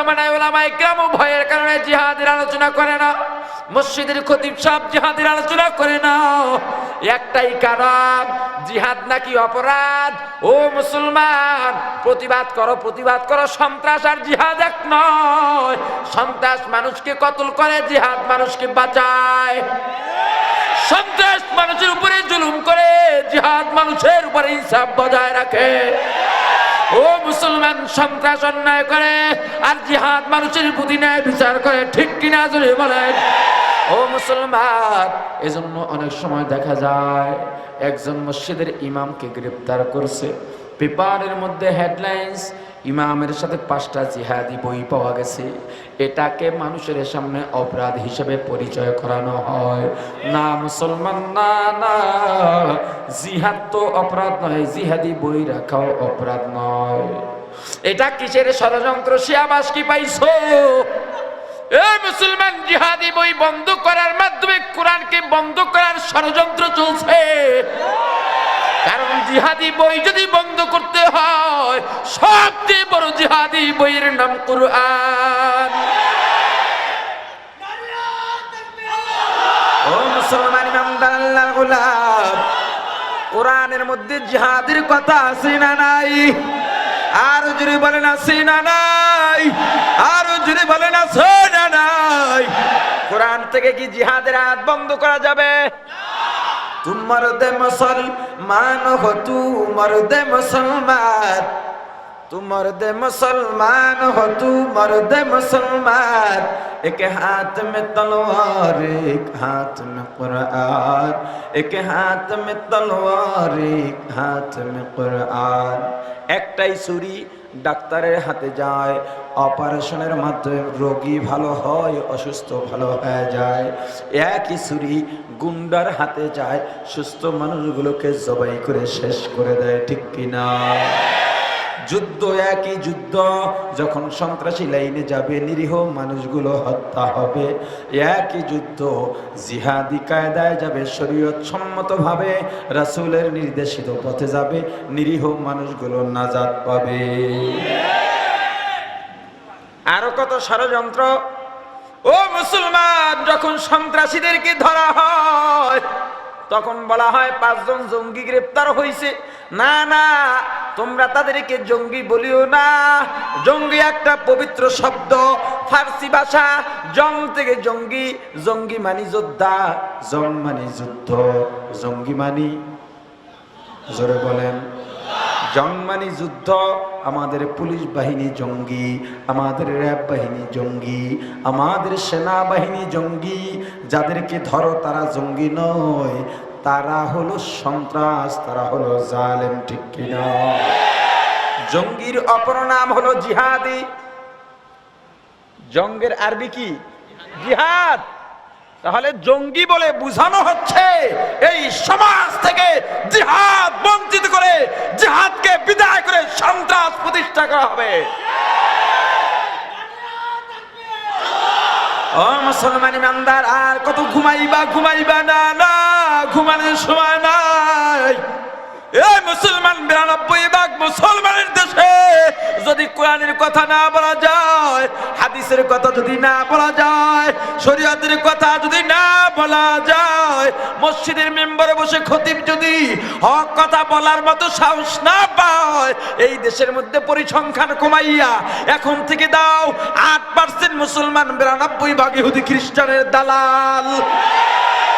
জামানায় ওলামাই গ্রাম ভয়ের কারণে জিহাদের আলোচনা করে না। মসজিদের খতিব সব জিহাদের আলোচনা করে না। একটাই কারণ, জিহাদ নাকি অপরাধ। ও মুসলমান, প্রতিবাদ করো প্রতিবাদ করো, সন্ত্রাস আর জিহাদ এক নয়। সন্ত্রাস মানুষকে কতল করে, জিহাদ মানুষকে বাঁচায়। সন্ত্রাস মানুষের উপরে জুলুম করে, জিহাদ মানুষের উপরে হিসাব বজায় রাখে। ও মুসলমান, সন্ত্রাস অন্যায় করে আর জিহাদ মানুষের ন্যায় বিচার করে, ঠিক কিনা জুড়ে বলেন? ও মুসলমান, এজন্য অনেক সময় দেখা যায়, একজন মসজিদের ইমামকে গ্রেপ্তার করছে। পেপারের মধ্যে হেডলাইন্স ইমামের সাথে পাঁচটা জিহাদি বই পাওয়া গেছে। এটাকে মানুষের সামনে অপরাধ হিসেবে পরিচয় করানো হয়। না মুসলমান, না না। জিহাদ তো অপরাধ নয়, জিহাদি বই রাখাও অপরাধ নয়। এটা কিসের ষড়যন্ত্র? শিয়াবাস কি পাইছো? এই মুসলমান, জিহাদি বই বন্ধ করার মাধ্যমে কোরআনকে বন্ধ করার ষড়যন্ত্র চলছে। জিহাদি বই যদি বন্ধ করতে হয়, সবচেয়ে বড় জিহাদি বইয়ের নাম কোরআন। ও মুসলমান ইমামদার আল্লাহর কোরআনের মধ্যে জিহাদের কথা আছে না নাই? আর জুড়ে বলেন আছে না নাই? আর জুড়ে বলেন আছে না নাই? কোরআন থেকে কি জিহাদের হাত বন্ধ করা যাবে? তু মর্দে মুসলমান হো তু মর্দে মুসলমান তু মর্দে মুসলমান হো তু মর্দে মুসলমান এক হাত মে তলোয়ার এক হাত মে কুরআন এক হাত মে তলোয়ার এক হাত মে কুরআন একটাই ছুরি ডাক্তারের হাতে যায়, অপারেশনের মাধ্যমে রোগী ভালো হয়, অসুস্থ ভালো হয়ে যায়। একই ছুরি গুন্ডার হাতে যায়, সুস্থ মানুষগুলোকে জবাই করে শেষ করে দেয়, ঠিক কিনা? যুদ্ধ একই যুদ্ধ। যখন সন্ত্রাসী লাইনে যাবে, নিরীহ মানুষগুলো হত্যা হবে। একই যুদ্ধ, জিহাদি কায়দায় যাবে, শরীয়ত সম্মতভাবে রাসুলের নির্দেশিত পথে যাবে, নিরীহ মানুষগুলো নাজাদ পাবে। আরও কত ষড়যন্ত্র। ও মুসলমান, যখন সন্ত্রাসীদেরকে ধরা হয়, তখন বলা হয় পাঁচজন জঙ্গি গ্রেপ্তার হয়েছে না না তোমরা তাদেরকে জঙ্গি বলিও না। জঙ্গি একটা পবিত্র শব্দ। ফার্সি ভাষা, জং থেকে জঙ্গি জঙ্গি মানি যোদ্ধা, জং মানি যুদ্ধ, জঙ্গি মানি, জোরে বলেন। জন্মানি যুদ্ধ, আমাদের পুলিশ বাহিনী জঙ্গি, আমাদের র্যাব বাহিনী জঙ্গি, আমাদের সেনাবাহিনী জঙ্গি, যাদেরকে ধরো তারা জঙ্গি নয়। তারা হলো সন্ত্রাস, তারা হলো জালেম, ঠিক কিনা? জঙ্গির অপর নাম হলো জিহাদি। জঙ্গের আরবি কি? জিহাদ। তাহলে জঙ্গি বলে বুঝানো হচ্ছে, এই সমাজ থেকে জিহাদ বঞ্চিত করে, জিহাদকে বিদায় করে সন্ত্রাস প্রতিষ্ঠা করা হবে। ও মুসলমান ইমানদার, আর কত ঘুমাইবা ঘুমাইবা না না? ঘুমানোর সময় নাই। এই মুসলমান বিরানব্বই ভাগ মুসলমানের দেশে যদি কোরআনের কথা না বলা যায়, হাদিসের কথা যদি না বলা যায়, শরীয়তের কথা যদি না বলা যায়, মসজিদের মেম্বারে বসে খতিব যদি হক কথা বলার মতো সাহস না পায়, এই দেশের মধ্যে পরিসংখ্যান কমাইয়া এখন থেকে দাও, আট পার্সেন্ট মুসলমান বিরানব্বই ভাগ ইহুদি খ্রিস্টানের দালাল।